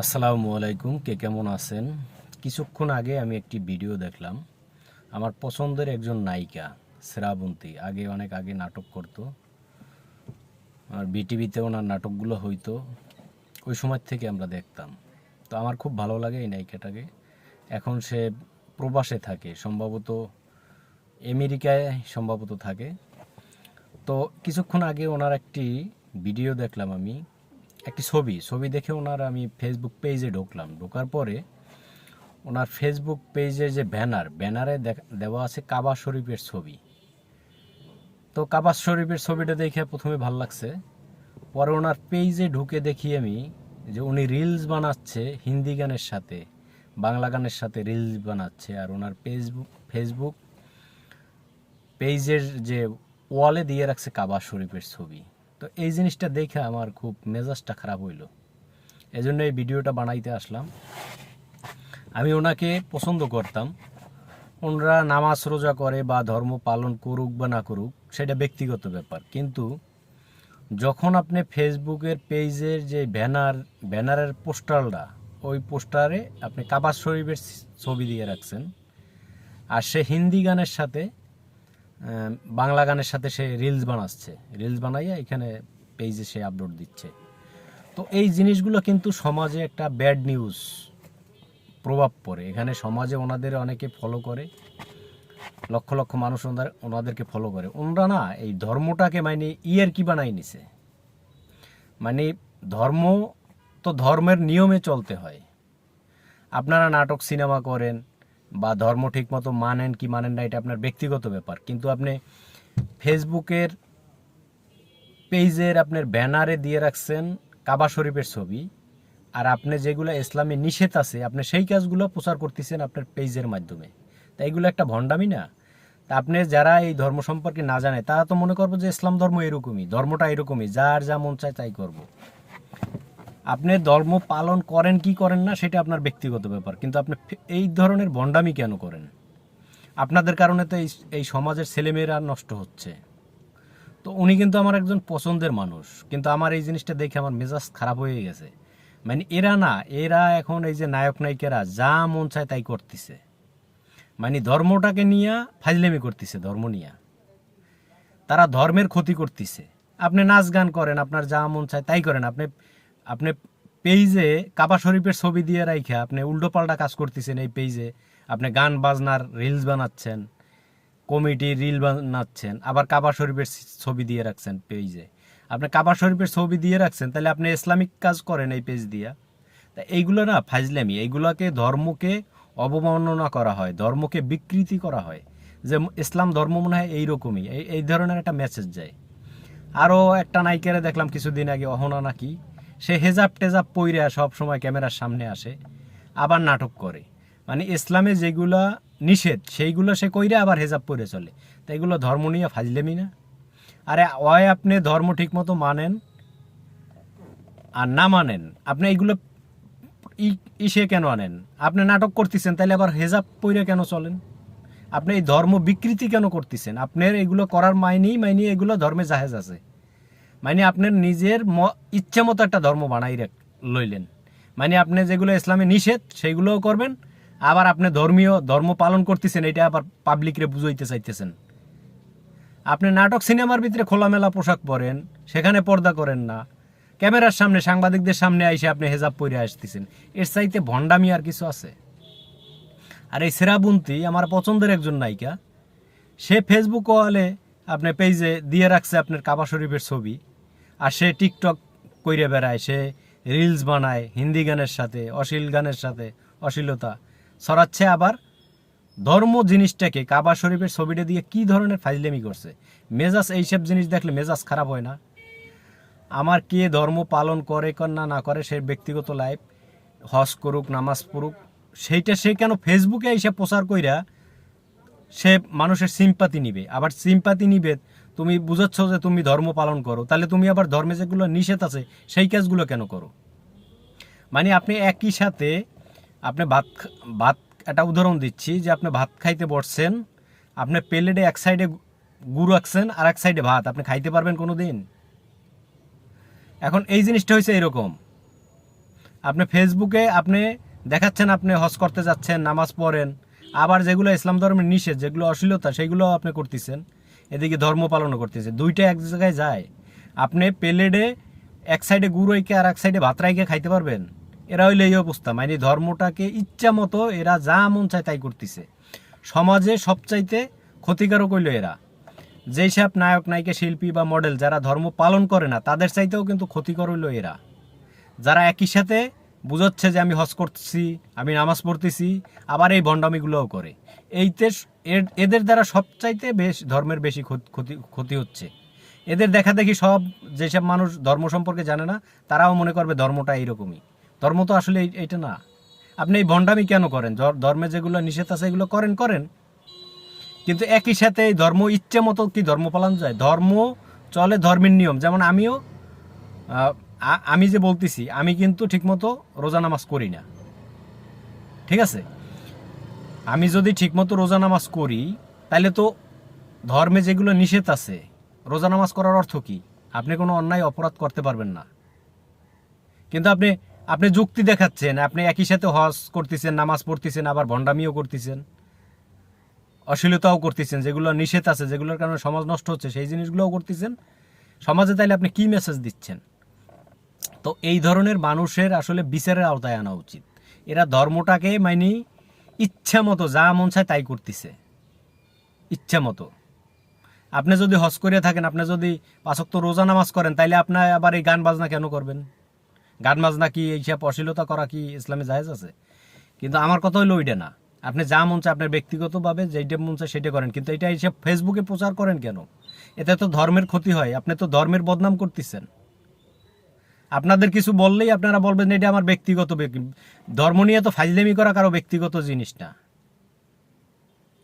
আসসালামু আলাইকুম, কে কেমন আছেন? কিছুক্ষণ আগে আমি একটি ভিডিও দেখলাম। আমার পছন্দের একজন নায়িকা, শ্রাবন্তী, আগে অনেক আগে নাটক করতো। আর বিটিভিতে ওনার নাটকগুলো হইতো, ওই সময় থেকে আমরা দেখতাম। তো আমার খুব ভালো লাগে এই নায়িকাটাকে। এখন সে প্রবাসে থাকে, সম্ভবত আমেরিকায় সম্ভবত থাকে। তো কিছুক্ষণ আগে ওনার একটি ভিডিও দেখলাম আমি একটি ছবি ছবি দেখে ওনার আমি ফেসবুক পেজে ঢুকলাম। ঢোকার পরে ওনার ফেসবুক পেজে যে ব্যানার ব্যানারে দেওয়া আছে কাবা শরীফের ছবি। তো কাবা শরীফের ছবিটা দেখে প্রথমে ভালো লাগছে। পরে ওনার পেজে ঢুকে দেখি আমি যে উনি রিলস বানাচ্ছে হিন্দি গানের সাথে, বাংলা গানের সাথে রিলস বানাচ্ছে। আর ওনার ফেসবুক ফেসবুক পেজের যে ওয়ালে দিয়ে রাখছে কাবা শরীফের ছবি। তো এই জিনিসটা দেখে আমার খুব মেজাজটা খারাপ হইল। এই জন্য এই ভিডিওটা বানাইতে আসলাম। আমি ওনাকে পছন্দ করতাম। ওনারা নামাজ রোজা করে বা ধর্ম পালন করুক বা না করুক, সেটা ব্যক্তিগত ব্যাপার। কিন্তু যখন আপনি ফেসবুকের পেজের যে ব্যানার, ব্যানারের পোস্টারটা, ওই পোস্টারে আপনি কাবা শরীফের ছবি দিয়ে রাখছেন, আর সে হিন্দি গানের সাথে বাংলা গানের সাথে সে রিলস বানাচ্ছে। রিলস বানাইয়া এখানে পেজে সে আপলোড দিচ্ছে। তো এই জিনিসগুলো কিন্তু সমাজে একটা ব্যাড নিউজ প্রভাব পড়ে। এখানে সমাজে ওনাদের অনেকে ফলো করে, লক্ষ লক্ষ মানুষ ওনাদের, ওনাদেরকে ফলো করে। ওনারা না এই ধর্মটাকে মানে ইয়ের কি বানাই নিছে? মানে ধর্ম তো ধর্মের নিয়মে চলতে হয়। আপনারা নাটক, সিনেমা করেন বা ধর্ম ঠিক মতো মানেন কি মানেন না, এটা আপনার ব্যক্তিগত ব্যাপার। কিন্তু আপনি ফেসবুকের পেজের আপনার ব্যানারে দিয়ে রাখছেন কাবা শরীফের ছবি, আর আপনি যেগুলো ইসলামে নিষেধ আছে, আপনি সেই কাজগুলো প্রচার করতেছেন আপনার পেজের মাধ্যমে। তা এগুলো একটা ভণ্ডামি না? তা আপনি যারা এই ধর্ম সম্পর্কে না জানে, তারা তো মনে করব যে ইসলাম ধর্ম এরকমই, ধর্মটা এরকমই, যার যা মন চায় তাই করব। আপনি ধর্ম পালন করেন, কি করেন না, সেটা আপনার ব্যক্তিগত ব্যাপার। কিন্তু আপনি এই ধরনের ভণ্ডামি কেন করেন? আপনাদের কারণে তো এই এই সমাজের ছেলেমেয়েরা নষ্ট হচ্ছে। তো উনি কিন্তু আমার একজন পছন্দের মানুষ। কিন্তু আমার এই জিনিসটা দেখে আমার মেজাজ খারাপ হয়ে গেছে। মানে এরা না, এরা এখন এই যে নায়ক নায়িকারা, যা মন চায় তাই করতেছে। মানে ধর্মটাকে নিয়ে ফাজলেমি করতেছে, ধর্ম নিয়ে। তারা ধর্মের ক্ষতি করতেছে। আপনি নাচ গান করেন, আপনার যা মন চায় তাই করেন। আপনি আপনি পেজে কাবা শরীফের ছবি দিয়ে রাইখা আপনি উল্টো পাল্টা কাজ করতেছেন এই পেজে আপনি গান বাজনার রিলস বানাচ্ছেন কমিটি রিল বানাচ্ছেন, আবার কাবা শরীফের ছবি দিয়ে রাখছেন পেজে আপনি কাবা শরীফের ছবি দিয়ে রাখছেন, তাহলে আপনি ইসলামিক কাজ করেন এই পেজ দিয়া। তা এইগুলো না ফাজলামি, এইগুলোকে ধর্মকে অবমাননা করা হয়, ধর্মকে বিকৃতি করা হয়। যে ইসলাম ধর্ম মনে হয় এইরকমই, এই এই ধরনের একটা মেসেজ যায়। আরও একটা নায়িকারে দেখলাম কিছুদিন আগে, অহনা নাকি। সে হেজাব টেজাব পইরা সব সময় ক্যামেরার সামনে আসে, আবার নাটক করে। মানে ইসলামে যেগুলা নিষেধ, সেইগুলো সে কইরা আবার হেজাব পরে চলে। তো এগুলো ধর্ম নিয়ে ফাজলেমি না? আরে হয় আপনি ধর্ম ঠিকমতো মানেন আর না মানেন, আপনি এইগুলো ইসে কেন আনেন? আপনি নাটক করতেছেন তাহলে আবার হেজাব পইরে কেন চলেন? আপনি এই ধর্ম বিকৃতি কেন করতেছেন? আপনার এগুলো করার মাইনেই মাইনে এগুলো ধর্মে জাহেজ আছে। মানে আপনার নিজের ইচ্ছে মতো একটা ধর্ম বানাই লইলেন। মানে আপনি যেগুলো ইসলামে নিষেধ সেইগুলোও করবেন, আবার আপনি ধর্মীয় ধর্ম পালন করতেছেন, এটা আবার পাবলিকরে বুঝাইতে চাইতেছেন। আপনি নাটক সিনেমার ভিতরে খোলামেলা পোশাক পরেন, সেখানে পর্দা করেন না। ক্যামেরার সামনে, সাংবাদিকদের সামনে আইসে আপনি হেজাব পরে আসতেছেন। এর চাইতে ভণ্ডামি আর কিছু আছে? আর এই সেরাবন্তী আমার পছন্দের একজন নায়িকা, সে ফেসবুক ওয়ালে আপনি পেজে দিয়ে রাখছে আপনার কাবা শরীফের ছবি। আর সে টিকটক কইরে বেড়ায়, সে রিলস বানায় হিন্দি গানের সাথে, অশ্লীল গানের সাথে, অশ্লীলতা। ছড়াচ্ছে আবার ধর্ম জিনিসটাকে, কাবা শরীফের ছবিটা দিয়ে কি ধরনের ফাইজলেমি করছে? মেজাজ এইসব জিনিস দেখলে মেজাজ খারাপ হয় না। আমার কে ধর্ম পালন করে, কর না না করে, সে ব্যক্তিগত লাইফ হজ করুক, নামাজ পড়ুক, সেইটা সে কেন ফেসবুকে এসে প্রচার কইরা সে মানুষের সিম্পাতি নিবে? আবার সিম্পাতি নিবে তুমি বুঝাচ্ছ যে তুমি ধর্ম পালন করো, তাহলে তুমি আবার ধর্মে যেগুলো নিষেধ আছে, সেই কাজগুলো কেন করো? মানে আপনি একই সাথে আপনি ভাত ভাত, একটা উদাহরণ দিচ্ছি যে আপনি ভাত খাইতে বসছেন, আপনি প্লেটে এক সাইডে গুড় রাখছেন আর এক সাইডে ভাত, আপনি খাইতে পারবেন কোনো দিন এখন এই জিনিসটা হয়েছে এরকম। আপনি ফেসবুকে আপনি দেখাচ্ছেন আপনি হজ করতে যাচ্ছেন, নামাজ পড়েন, আবার যেগুলো ইসলাম ধর্মের নিষেধ, যেগুলো অশ্লীলতা সেগুলো আপনি করতেছেন। এদিকে ধর্ম পালনও করতেছে। দুইটা এক জায়গায় যায়। আপনি প্লেটে এক সাইডে গুড় গুড়োইকে আর এক সাইডে ভাত রাইকে খাইতে পারবেন। এরা হইলে এই অবস্থা। মানে ধর্মটাকে ইচ্ছা মতো এরা যা মন চায় তাই করতেছে। সমাজে সবচাইতে ক্ষতিকারক হইল এরা। যেই সব নায়ক, নায়িকা, শিল্পী বা মডেল যারা ধর্ম পালন করে না, তাদের চাইতেও কিন্তু ক্ষতিকর হইল এরা। যারা একই সাথে বুঝাচ্ছে যে আমি হজ করতেছি, আমি নামাজ পড়তেছি, আবার এই ভণ্ডামিগুলোও করে। এইতে এর- এদের দ্বারা সবচাইতে বেশ, ধর্মের বেশি ক্ষত- ক্ষতি হচ্ছে। এদের দেখা দেখি সব, যেসব মানুষ ধর্ম সম্পর্কে জানে না, তারাও মনে করবে ধর্মটা এইরকমই। ধর্ম তো আসলে এইটা না। আপনি এই ভণ্ডামি কেন করেন? ধর- ধর্মে যেগুলো নিষেধ আছে, এগুলো করেন করেন। কিন্তু একই সাথে এই ধর্ম ইচ্ছে মতো কি ধর্ম পালন যায়? ধর্ম চলে ধর্মের নিয়ম। যেমন আমিও আমি যে বলতেছি, আমি কিন্তু ঠিকমতো রোজা নামাজ করি না। ঠিক আছে? আমি যদি ঠিকমতো রোজা নামাজ করি তাহলে তো ধর্মে যেগুলো নিষেধ আছে, রোজা নামাজ করার অর্থ কি? আপনি কোনো অন্যায়, অপরাধ করতে পারবেন না। কিন্তু আপনি আপনি যুক্তি দেখাচ্ছেন, আপনি একই সাথে হজ করতেছেন, নামাজ পড়তেছেন, আবার ভণ্ডামিও করতেছেন, অশ্লীলতাও করতেছেন, যেগুলো নিষেধ আছে, যেগুলোর কারণে সমাজ নষ্ট হচ্ছে, সেই জিনিসগুলোও করতেছেন। সমাজে তাইলে আপনি কি মেসেজ দিচ্ছেন? তো এই ধরনের মানুষের আসলে বিচারের আওতায় আনা উচিত। এরা ধর্মটাকে মানে ইচ্ছা মতো যা মন চায় তাই করতেছে। ইচ্ছা মতো আপনি যদি হজ করে থাকেন, আপনি যদি পাঁচক তো রোজা নামাজ করেন, তাইলে আপনার আবার এই গান বাজনা কেন করবেন? গান বাজনা কি এইসব অশ্লীলতা করা কি ইসলামে জায়েজ আছে? কিন্তু আমার কথা হইল ওইটা না। আপনি যা মন চায় আপনার ব্যক্তিগতভাবে যেইটা মন চায় সেটা করেন। কিন্তু এটা এইসব ফেসবুকে প্রচার করেন কেন? এতে তো ধর্মের ক্ষতি হয়। আপনি তো ধর্মের বদনাম করতেছেন। আপনাদের কিছু বললেই আপনারা বলবেন এটা আমার ব্যক্তিগত ধর্ম নিয়ে তো ফাইজলেমি করা কারও ব্যক্তিগত জিনিস না।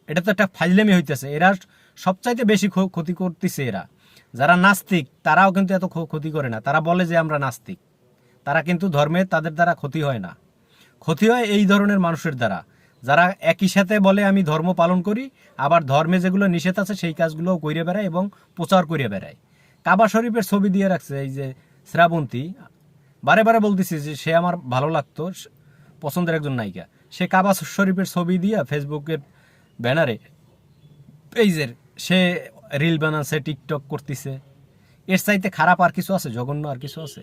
এটা তো একটা ফাইজলেমি হইতেছে। এরা সবচাইতে বেশি ক্ষতি করতেছে এরা। যারা নাস্তিক, তারাও কিন্তু এত ক্ষতি করে না। তারা বলে যে আমরা নাস্তিক। তারা কিন্তু ধর্মে তাদের দ্বারা ক্ষতি হয় না। ক্ষতি হয় এই ধরনের মানুষের দ্বারা। যারা একই সাথে বলে, আমি ধর্ম পালন করি আবার ধর্মে যেগুলো নিষেধ আছে, সেই কাজগুলোও কইরে বেড়ায় এবং প্রচার করিয়ে বেড়ায়। কাবা শরীফের ছবি দিয়ে রাখছে, এই যে শ্রাবন্তী, বারে বারে বলতেছি যে সে আমার ভালো লাগতো পছন্দের একজন নায়িকা। সে কাবা শরীফের ছবি দিয়া ফেসবুকের ব্যানারে পেজের সে রিল বানাচ্ছে, টিকটক করতেছে। এর চাইতে খারাপ আর কিছু আছে? জঘন্য আর কিছু আছে?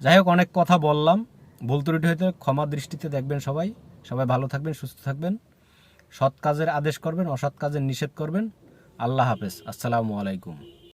যাই হোক, অনেক কথা বললাম। ভুল হয়তো ক্ষমা দৃষ্টিতে দেখবেন সবাই। সবাই ভালো থাকবেন, সুস্থ থাকবেন। সৎ কাজের আদেশ করবেন, অসৎ কাজের নিষেধ করবেন। আল্লাহ হাফেজ। আসসালামু আলাইকুম।